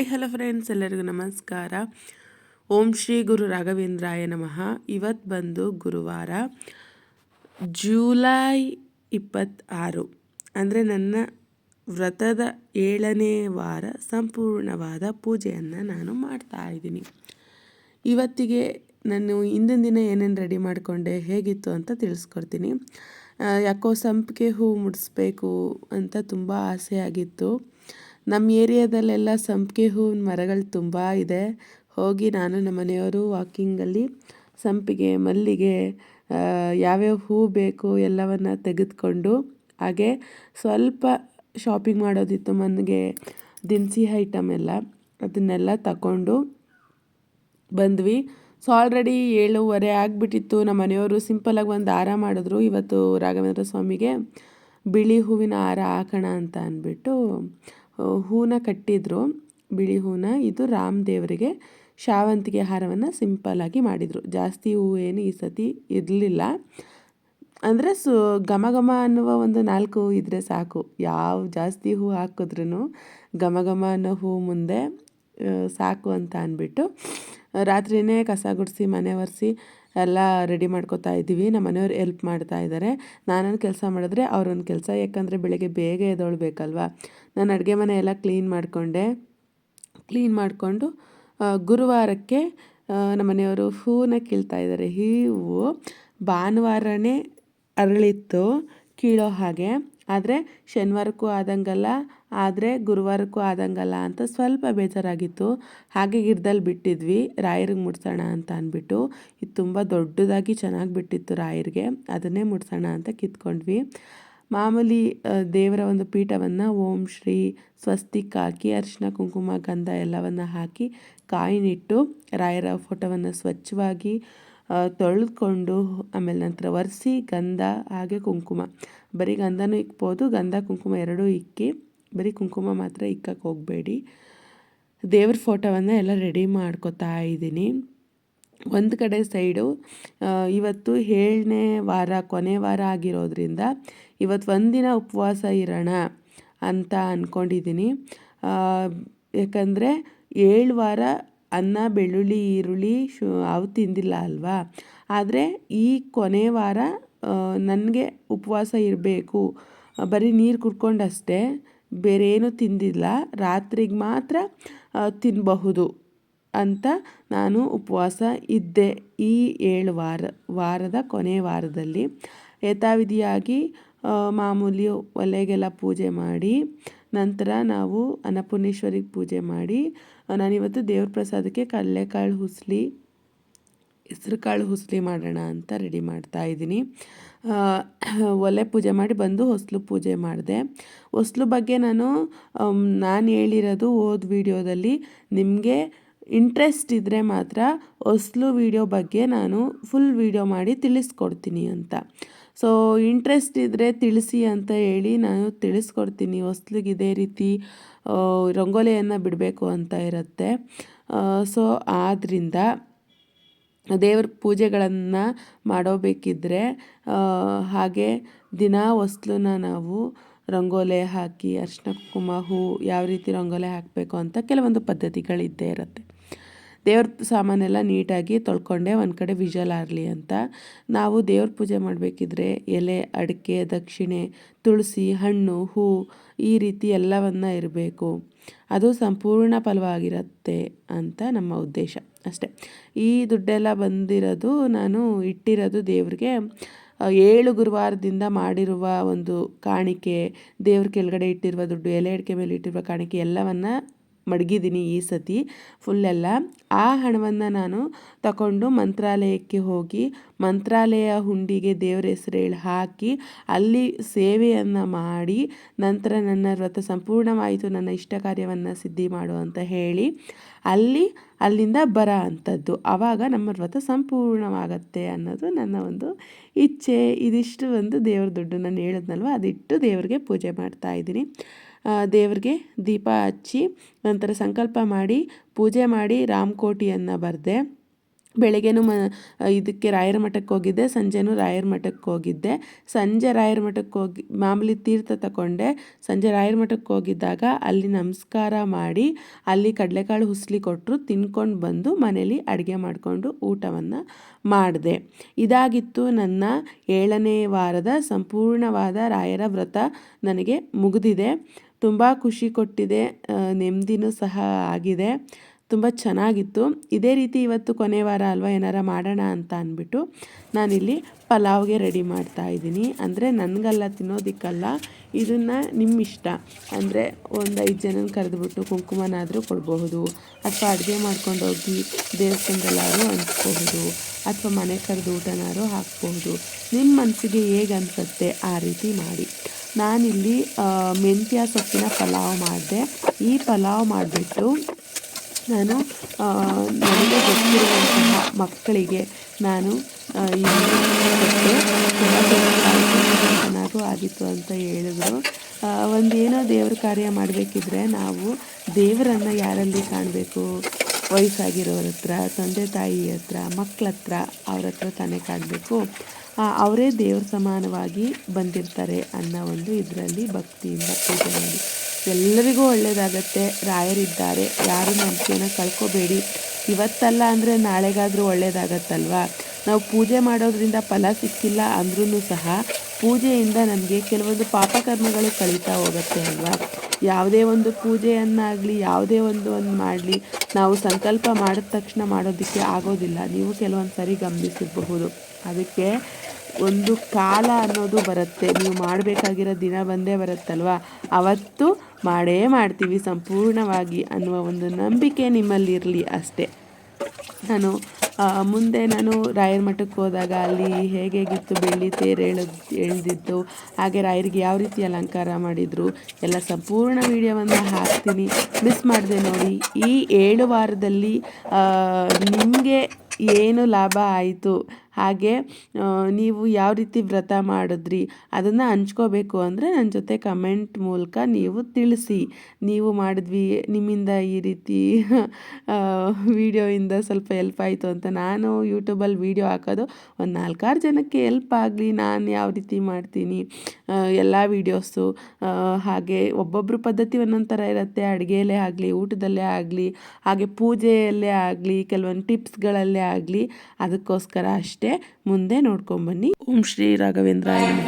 Hi hello friends, ಎಲ್ಲರಿಗೂ ನಮಸ್ಕಾರ. ಓಂ ಶ್ರೀ ಗುರು ರಾಘವೇಂದ್ರಾಯ ನಮಃ. ಇವತ್ತು ಬಂದು ಗುರುವಾರ ಜೂಲೈ ಇಪ್ಪತ್ತಾರು. ಅಂದರೆ ನನ್ನ ವ್ರತದ ಏಳನೇ ವಾರ ಸಂಪೂರ್ಣವಾದ ಪೂಜೆಯನ್ನು ನಾನು ಮಾಡ್ತಾ ಇದ್ದೀನಿ. ಇವತ್ತಿಗೆ ನಾನು ಹಿಂದಿನ ದಿನ ಏನೇನು ರೆಡಿ ಮಾಡಿಕೊಂಡೆ, ಹೇಗಿತ್ತು ಅಂತ ತಿಳಿಸ್ಕೊಡ್ತೀನಿ. ಯಾಕೋ ಸಂಪಿಗೆ ಹೂ ಮುಡಿಸ್ಬೇಕು ಅಂತ ತುಂಬ ಆಸೆ ಆಗಿತ್ತು ನಮ್ಮ ಏರಿಯಾದಲ್ಲೆಲ್ಲ ಸಂಪಿಗೆ ಹೂವಿನ ಮರಗಳು ತುಂಬ ಇದೆ. ಹೋಗಿ ನಾನು ನಮ್ಮ ಮನೆಯವರು ವಾಕಿಂಗಲ್ಲಿ ಸಂಪಿಗೆ, ಮಲ್ಲಿಗೆ ಯಾವ್ಯಾವ ಹೂ ಬೇಕು ಎಲ್ಲವನ್ನು ತೆಗೆದುಕೊಂಡು ಹಾಗೆ ಸ್ವಲ್ಪ ಶಾಪಿಂಗ್ ಮಾಡೋದಿತ್ತು ಮನೆಗೆ ದಿನಸಿ ಐಟಮ್ ಎಲ್ಲ ಅದನ್ನೆಲ್ಲ ತಗೊಂಡು ಬಂದ್ವಿ. ಸೊ ಆಲ್ರೆಡಿ ಏಳುವರೆ ಆಗಿಬಿಟ್ಟಿತ್ತು. ನಮ್ಮ ಮನೆಯವರು ಸಿಂಪಲಾಗಿ ಒಂದು ಹಾರ ಮಾಡಿದ್ರು. ಇವತ್ತು ರಾಘವೇಂದ್ರ ಸ್ವಾಮಿಗೆ ಬಿಳಿ ಹೂವಿನ ಹಾರ ಹಾಕೋಣ ಅಂತ ಅಂದ್ಬಿಟ್ಟು ಹೂನ ಕಟ್ಟಿದ್ರು, ಬಿಳಿ ಹೂನ. ಇದು ರಾಮ ದೇವರಿಗೆ ಶಾವಂತಿಗೆ ಹಾರವನ್ನು ಸಿಂಪಲ್ಲಾಗಿ ಮಾಡಿದರು. ಜಾಸ್ತಿ ಹೂ ಏನು ಈ ಸತಿ ಇರಲಿಲ್ಲ. ಅಂದರೆ ಸು ಘಮ ಘಮ ಅನ್ನುವ ಒಂದು ನಾಲ್ಕು ಹೂ ಇದ್ದರೆ ಸಾಕು. ಯಾವ ಜಾಸ್ತಿ ಹೂ ಹಾಕಿದ್ರೂ ಘಮ ಘಮ ಅನ್ನೋ ಹೂ ಮುಂದೆ ಸಾಕು ಅಂತ ಅಂದ್ಬಿಟ್ಟು ರಾತ್ರಿಯೇ ಕಸ ಗುಡಿಸಿ, ಮನೆ ಒರೆಸಿ ಎಲ್ಲ ರೆಡಿ ಮಾಡ್ಕೋತಾ ಇದ್ದೀವಿ. ನಮ್ಮ ಮನೆಯವ್ರು ಎಲ್ಪ್ ಮಾಡ್ತಾ ಇದ್ದಾರೆ ನಾನೊಂದು ಕೆಲಸ ಮಾಡಿದ್ರೆ ಅವ್ರೊಂದು ಕೆಲಸ. ಯಾಕಂದರೆ ಬೆಳಗ್ಗೆ ಬೇಗ ಎದ್ದೊಳ್ಬೇಕಲ್ವ? ನಾನು ಅಡುಗೆ ಮನೆ ಎಲ್ಲ ಕ್ಲೀನ್ ಮಾಡಿಕೊಂಡೆ. ಕ್ಲೀನ್ ಮಾಡಿಕೊಂಡು ಗುರುವಾರಕ್ಕೆ ನಮ್ಮ ಮನೆಯವರು ಹೂವನ್ನ ಕೀಳ್ತಾ ಇದ್ದಾರೆ ಹೂವು ಭಾನುವಾರನೇ ಅರಳಿತ್ತು, ಕೀಳೋ ಹಾಗೆ. ಆದರೆ ಶನಿವಾರಕ್ಕೂ ಆದಂಗಲ್ಲ. ಆದರೆ ಗುರುವಾರಕ್ಕೂ ಆದಂಗಲ್ಲ ಅಂತ ಸ್ವಲ್ಪ ಬೇಜಾರಾಗಿತ್ತು. ಹಾಗೆ ಗಿಡದಲ್ಲಿ ಬಿಟ್ಟಿದ್ವಿ, ರಾಯರಿಗೆ ಮುಡ್ಸೋಣ ಅಂತ ಅಂದ್ಬಿಟ್ಟು. ಇದು ತುಂಬ ದೊಡ್ಡದಾಗಿ ಚೆನ್ನಾಗಿ ಬಿಟ್ಟಿತ್ತು ರಾಯರಿಗೆ, ಅದನ್ನೇ ಮುಡ್ಸೋಣ ಅಂತ ಕಿತ್ಕೊಂಡ್ವಿ. ಮಾಮೂಲಿ ದೇವರ ಒಂದು ಪೀಠವನ್ನು ಓಂ ಶ್ರೀ ಸ್ವಸ್ತಿಕ್ ಹಾಕಿ ಅರಿಶಿನ ಕುಂಕುಮ, ಗಂಧ ಎಲ್ಲವನ್ನು ಹಾಕಿ ಕಾಯಿನಿಟ್ಟು ರಾಯರ ಫೋಟೋವನ್ನು ಸ್ವಚ್ಛವಾಗಿ ತೊಳೆದುಕೊಂಡು ಆಮೇಲೆ ನಂತರ ಒರೆಸಿ ಗಂಧ ಹಾಗೆ ಕುಂಕುಮ. ಬರೀ ಗಂಧನೂ ಇಕ್ಬೋದು, ಗಂಧ, ಕುಂಕುಮ ಎರಡೂ ಇಕ್ಕಿ ಬರೀ ಕುಂಕುಮ ಮಾತ್ರ ಇಕ್ಕಕ್ಕೆ ಹೋಗಬೇಡಿ. ದೇವ್ರ ಫೋಟೋವನ್ನು ಎಲ್ಲ ರೆಡಿ ಮಾಡ್ಕೋತಾ ಇದ್ದೀನಿ. ಒಂದು ಕಡೆ ಸೈಡು ಇವತ್ತು ಏಳನೇ ವಾರ, ಕೊನೆ ವಾರ ಆಗಿರೋದ್ರಿಂದ ಇವತ್ತು ಒಂದಿನ ಉಪವಾಸ ಇರೋಣ ಅಂತ ಅಂದ್ಕೊಂಡಿದ್ದೀನಿ ಯಾಕಂದರೆ ಏಳು ವಾರ ಅನ್ನ, ಬೆಳ್ಳುಳ್ಳಿ, ಈರುಳ್ಳಿ ಶು, ಅವು ತಿಂದಿಲ್ಲ ಅಲ್ವಾ? ಆದರೆ ಈ ಕೊನೆ ವಾರ ನನಗೆ ಉಪವಾಸ ಇರಬೇಕು. ಬರೀ ನೀರು ಕುಡ್ಕೊಂಡಷ್ಟೇ. ಬೇರೆ ತಿಂದಿಲ್ಲ. ರಾತ್ರಿಗೆ ಮಾತ್ರ ತಿನ್ನಬಹುದು ಅಂತ ನಾನು ಉಪವಾಸ ಇದ್ದೆ. ಈ ಏಳು ವಾರ, ವಾರದ ಕೊನೆ ವಾರದಲ್ಲಿ ಯಥಾವಿಧಿಯಾಗಿ ಮಾಮೂಲಿ ಒಲೆಗೆಲ್ಲ ಪೂಜೆ ಮಾಡಿ, ನಂತರ ನಾವು ಅನ್ನಪೂರ್ಣೇಶ್ವರಿಗೆ ಪೂಜೆ ಮಾಡಿ ನಾನಿವತ್ತು ದೇವ್ರ ಪ್ರಸಾದಕ್ಕೆ ಕಡಲೆಕಾಳು ಹುಸ್ಲಿ ಹೆಸ್ರು ಕಾಳು ಹುಸ್ಲಿ ಮಾಡೋಣ ಅಂತ ರೆಡಿ ಮಾಡ್ತಾ ಇದ್ದೀನಿ. ಒಲೆ ಪೂಜೆ ಮಾಡಿ ಬಂದು ಹೊಸಲು ಪೂಜೆ ಮಾಡಿದೆ. ಹೊಸ್ಲು ಬಗ್ಗೆ ನಾನು ನಾನು ಹೇಳಿರೋದು ಓದ್ ವಿಡಿಯೋದಲ್ಲಿ ನಿಮಗೆ ಇಂಟ್ರೆಸ್ಟ್ ಇದ್ದರೆ ಮಾತ್ರ ಹೊಸ್ಲು ವಿಡಿಯೋ ಬಗ್ಗೆ ನಾನು ಫುಲ್ ವಿಡಿಯೋ ಮಾಡಿ ತಿಳಿಸ್ಕೊಡ್ತೀನಿ ಅಂತ. ಸೊ ಇಂಟ್ರೆಸ್ಟ್ ಇದ್ದರೆ ತಿಳಿಸಿ ಅಂತ ಹೇಳಿ ನಾನು ತಿಳಿಸ್ಕೊಡ್ತೀನಿ. ಹೊಸ್ಲಿಗೆ ಇದೇ ರೀತಿ ರಂಗೋಲಿಯನ್ನು ಬಿಡಬೇಕು ಅಂತ ಇರುತ್ತೆ. ಸೊ ಆದ್ದರಿಂದ ದೇವ್ರ ಪೂಜೆಗಳನ್ನು ಮಾಡೋಬೇಕಿದ್ರೆ ಹಾಗೆ ದಿನ ಹೊಸ್ಲನ್ನ ನಾವು ರಂಗೋಲೆ ಹಾಕಿ ಅರ್ಶಿನ ಕುಂಕುಮ, ಹೂ, ಯಾವ ರೀತಿ ರಂಗೋಲೆ ಹಾಕಬೇಕು ಅಂತ ಕೆಲವೊಂದು ಪದ್ಧತಿಗಳಿದ್ದೇ ಇರುತ್ತೆ. ದೇವ್ರ ಸಾಮಾನೆಲ್ಲ ನೀಟಾಗಿ ತೊಳ್ಕೊಂಡೆ, ಒಂದು ಕಡೆ ವಿಜಲ್ ಆಗಲಿ ಅಂತ. ನಾವು ದೇವ್ರ ಪೂಜೆ ಮಾಡಬೇಕಿದ್ರೆ ಎಲೆ, ಅಡಿಕೆ, ದಕ್ಷಿಣೆ, ತುಳಸಿ, ಹಣ್ಣು, ಹೂ, ಈ ರೀತಿ ಎಲ್ಲವನ್ನ ಇರಬೇಕು. ಅದು ಸಂಪೂರ್ಣ ಫಲವಾಗಿರುತ್ತೆ ಅಂತ ನಮ್ಮ ಉದ್ದೇಶ ಅಷ್ಟೆ. ಈ ದುಡ್ಡೆಲ್ಲ ಬಂದಿರೋದು ನಾನು ಇಟ್ಟಿರೋದು ದೇವ್ರಿಗೆ ಏಳು ಗುರುವಾರದಿಂದ ಮಾಡಿರುವ ಒಂದು ಕಾಣಿಕೆ, ದೇವ್ರ ಕೆಳಗಡೆ ಇಟ್ಟಿರುವ ದುಡ್ಡು, ಎಲೆ ಅಡಿಕೆ ಮೇಲೆ ಇಟ್ಟಿರುವ ಕಾಣಿಕೆ ಎಲ್ಲವನ್ನು ಮಡಗಿದ್ದೀನಿ ಈ ಸತಿ ಫುಲ್ಲೆಲ್ಲ ಆ ಹಣವನ್ನು ನಾನು ತಗೊಂಡು ಮಂತ್ರಾಲಯಕ್ಕೆ ಹೋಗಿ ಮಂತ್ರಾಲಯ ಹುಂಡಿಗೆ ದೇವರ ಹೆಸರು ಹೇಳಿ ಹಾಕಿ ಅಲ್ಲಿ ಸೇವೆಯನ್ನು ಮಾಡಿ ನಂತರ ನನ್ನ ವ್ರತ ಸಂಪೂರ್ಣವಾಯಿತು, ನನ್ನ ಇಷ್ಟ ಕಾರ್ಯವನ್ನು ಸಿದ್ಧಿ ಮಾಡು ಅಂತ ಹೇಳಿ ಅಲ್ಲಿ, ಅಲ್ಲಿಂದ ಬರ ಅಂಥದ್ದು ಆವಾಗ ನಮ್ಮ ವ್ರತ ಸಂಪೂರ್ಣವಾಗತ್ತೆ ಅನ್ನೋದು ನನ್ನ ಒಂದು ಇಚ್ಛೆ. ಇದಿಷ್ಟು ಒಂದು ದೇವ್ರ ದುಡ್ಡು ನಾನು ಹೇಳಿದ್ನಲ್ವ? ಅದಿಟ್ಟು ದೇವರಿಗೆ ಪೂಜೆ ಮಾಡ್ತಾ ಇದ್ದೀನಿ. ದೇವ್ರಿಗೆ ದೀಪ ಹಚ್ಚಿ ನಂತರ ಸಂಕಲ್ಪ ಮಾಡಿ, ಪೂಜೆ ಮಾಡಿ ರಾಮಕೋಟಿಯನ್ನು ಬರೆದೆ. ಬೆಳಗ್ಗೆನೂ ಮ, ಇದಕ್ಕೆ ರಾಯರ ಮಠಕ್ಕೆ ಹೋಗಿದ್ದೆ, ಸಂಜೆನೂ ರಾಯರ ಮಠಕ್ಕೆ ಹೋಗಿದ್ದೆ. ಸಂಜೆ ರಾಯರ ಮಠಕ್ಕೆ ಹೋಗಿ, ಮಾಮೂಲಿ ತೀರ್ಥ ತಗೊಂಡೆ ಸಂಜೆ ರಾಯರ ಮಠಕ್ಕೆ ಹೋಗಿದ್ದಾಗ ಅಲ್ಲಿ ನಮಸ್ಕಾರ ಮಾಡಿ, ಅಲ್ಲಿ ಕಡಲೆಕಾಳು ಹುಸ್ಲಿ ಕೊಟ್ಟರು ತಿನ್ಕೊಂಡು ಬಂದು ಮನೇಲಿ ಅಡುಗೆ ಮಾಡಿಕೊಂಡು ಊಟವನ್ನು ಮಾಡಿದೆ. ಇದಾಗಿತ್ತು ನನ್ನ ಏಳನೇ ವಾರದ ಸಂಪೂರ್ಣವಾದ ರಾಯರ ವ್ರತ ನನಗೆ ಮುಗಿದಿದೆ. ತುಂಬ ಖುಷಿ ಕೊಟ್ಟಿದೆ. ನೆಮ್ಮದಿನೂ ಸಹ ಆಗಿದೆ. ತುಂಬ ಚೆನ್ನಾಗಿತ್ತು. ಇದೇ ರೀತಿ ಇವತ್ತು ಕೊನೆ ವಾರ ಅಲ್ವಾ ಏನಾರ ಮಾಡೋಣ ಅಂತ ಅಂದ್ಬಿಟ್ಟು ನಾನಿಲ್ಲಿ ಪಲಾವ್ಗೆ ರೆಡಿ ಮಾಡ್ತಾ ಇದ್ದೀನಿ. ಅಂದರೆ ನನಗಲ್ಲ, ತಿನ್ನೋದಕ್ಕಲ್ಲ. ಇದನ್ನು ನಿಮ್ಮ ಇಷ್ಟ ಅಂದರೆ ಒಂದು ಐದು ಜನನ ಕರೆದುಬಿಟ್ಟು ಕುಂಕುಮನಾದರೂ ಕೊಡಬಹುದು. ಅಥವಾ ಅಡುಗೆ ಮಾಡ್ಕೊಂಡೋಗಿ ದೇವಸ್ಥಾನದಲ್ಲಾದ್ರೂ ಹಂಚ್ಬಹುದು ಅಥವಾ ಮನೆ ಕರೆದು ಊಟನಾದ್ರು ಹಾಕ್ಬಹುದು. ನಿಮ್ಮ ಮನಸ್ಸಿಗೆ ಹೇಗೆ ಅನಿಸುತ್ತೆ ಆ ರೀತಿ ಮಾಡಿ. ನಾನಿಲ್ಲಿ ಮೆಂತ್ಯ ಸೊಪ್ಪಿನ ಪಲಾವ್ ಮಾಡಿದೆ. ಈ ಪಲಾವ್ ಮಾಡಿಬಿಟ್ಟು ನಾನು ನನಗೆ ಗೊತ್ತಿರುವಂತಹ ಮಕ್ಕಳಿಗೆ ನಾನು ಏನಾದರೂ ಆಗಿತ್ತು ಅಂತ ಹೇಳಿದ್ರು. ಒಂದು ಏನೋ ದೇವ್ರ ಕಾರ್ಯ ಮಾಡಬೇಕಿದ್ರೆ ನಾವು ದೇವರನ್ನು ಯಾರಲ್ಲಿ ಕಾಣಬೇಕು? ವಯಸ್ಸಾಗಿರೋರ ಹತ್ರ, ತಂದೆ ತಾಯಿ ಹತ್ರ ಮಕ್ಕಳ ಹತ್ರ ಅವ್ರ ಹತ್ರ ತಾನೇ ಕಾಣಬೇಕು ಅವರೇ ದೇವ್ರ ಸಮಾನವಾಗಿ ಬಂದಿರ್ತಾರೆ ಅನ್ನೋ ಒಂದು ಇದರಲ್ಲಿ ಭಕ್ತಿಯಿಂದ ಪೂಜೆ ಮಾಡಿ. ಎಲ್ಲರಿಗೂ ಒಳ್ಳೆಯದಾಗತ್ತೆ ರಾಯರಿದ್ದಾರೆ. ಯಾರು ನಂಬಿಕೆನ ಕಳ್ಕೊಬೇಡಿ. ಇವತ್ತಲ್ಲ ಅಂದರೆ ನಾಳೆಗಾದರೂ ಒಳ್ಳೆಯದಾಗತ್ತಲ್ವಾ ನಾವು ಪೂಜೆ ಮಾಡೋದ್ರಿಂದ ಫಲ ಸಿಕ್ಕಿಲ್ಲ ಅಂದ್ರೂ ಸಹ ಪೂಜೆಯಿಂದ ನಮಗೆ ಕೆಲವೊಂದು ಪಾಪಕರ್ಮಗಳು ಕಳೀತಾ ಹೋಗುತ್ತೆ ಅಲ್ವಾ? ಯಾವುದೇ ಒಂದು ಪೂಜೆಯನ್ನಾಗಲಿ, ಯಾವುದೇ ಒಂದು ಒಂದು ಮಾಡಲಿ, ನಾವು ಸಂಕಲ್ಪ ಮಾಡಿದ ತಕ್ಷಣ ಮಾಡೋದಕ್ಕೆ ಆಗೋದಿಲ್ಲ. ನೀವು ಕೆಲವೊಂದು ಸರಿ ಗಮನಿಸಿರಬಹುದು. ಅದಕ್ಕೆ ಒಂದು ಕಾಲ ಅನ್ನೋದು ಬರುತ್ತೆ. ನೀವು ಮಾಡಬೇಕಾಗಿರೋ ದಿನ ಬಂದೇ ಬರುತ್ತಲ್ವ? ಅವತ್ತು ಮಾಡೇ ಮಾಡ್ತೀವಿ, ಸಂಪೂರ್ಣವಾಗಿ ಅನ್ನುವ ಒಂದು ನಂಬಿಕೆ ನಿಮ್ಮಲ್ಲಿರಲಿ ಅಷ್ಟೇ. ನಾನು ಮುಂದೆ ನಾನು ರಾಯರ ಮಠಕ್ಕೆ ಹೋದಾಗ ಅಲ್ಲಿ ಹೇಗೇಗಿತ್ತು ಬೆಳ್ಳಿ ತೇರು ಎಳೆದು ಎಳೆದಿದ್ದು ಹಾಗೆ ರಾಯರಿಗೆ ಯಾವ ರೀತಿ ಅಲಂಕಾರ ಮಾಡಿದರು, ಎಲ್ಲ ಸಂಪೂರ್ಣ ವೀಡಿಯೋವನ್ನು ಹಾಕ್ತೀನಿ. ಮಿಸ್ ಮಾಡಿದೆ ನೋಡಿ, ಈ ಏಳು ವಾರದಲ್ಲಿ ನಿಮಗೆ ಏನು ಲಾಭ ಆಯಿತು? ಹಾಗೆ ನೀವು ಯಾವ ರೀತಿ ವ್ರತ ಮಾಡಿದ್ರಿ ಅದನ್ನು ಹಂಚ್ಕೋಬೇಕು ಅಂದರೆ ನನ್ನ ಜೊತೆ ಕಮೆಂಟ್ ಮೂಲಕ ನೀವು ತಿಳಿಸಿ. ನೀವು ಮಾಡಿದ್ವಿ, ನಿಮ್ಮಿಂದ ಈ ರೀತಿ ವಿಡಿಯೋಯಿಂದ ಸ್ವಲ್ಪ ಎಲ್ಪ್ ಆಯಿತು ಅಂತ ನಾನು ಯೂಟ್ಯೂಬಲ್ಲಿ ವೀಡಿಯೋ ಹಾಕೋದು ಒಂದು ನಾಲ್ಕಾರು ಜನಕ್ಕೆ ಎಲ್ಪ್ ಆಗಲಿ, ನಾನು ಯಾವ ರೀತಿ ಮಾಡ್ತೀನಿ ಎಲ್ಲ ವೀಡಿಯೋಸು ಹಾಗೆ ಒಬ್ಬೊಬ್ಬರು ಪದ್ಧತಿ ಒಂದೊಂದು ಥರ ಇರುತ್ತೆ. ಅಡುಗೆಯಲ್ಲೇ ಆಗಲಿ, ಊಟದಲ್ಲೇ ಆಗಲಿ, ಹಾಗೆ ಪೂಜೆಯಲ್ಲೇ ಆಗಲಿ, ಕೆಲವೊಂದು ಟಿಪ್ಸ್ಗಳಲ್ಲೇ ಆಗಲಿ, ಅದಕ್ಕೋಸ್ಕರ ಅಷ್ಟೇ. ಮುಂದೆ ನೋಡ್ಕೊಂಬನ್ನಿ. ಓಂ ಶ್ರೀ ರಾಘವೇಂದ್ರ ಎಲ್ಲ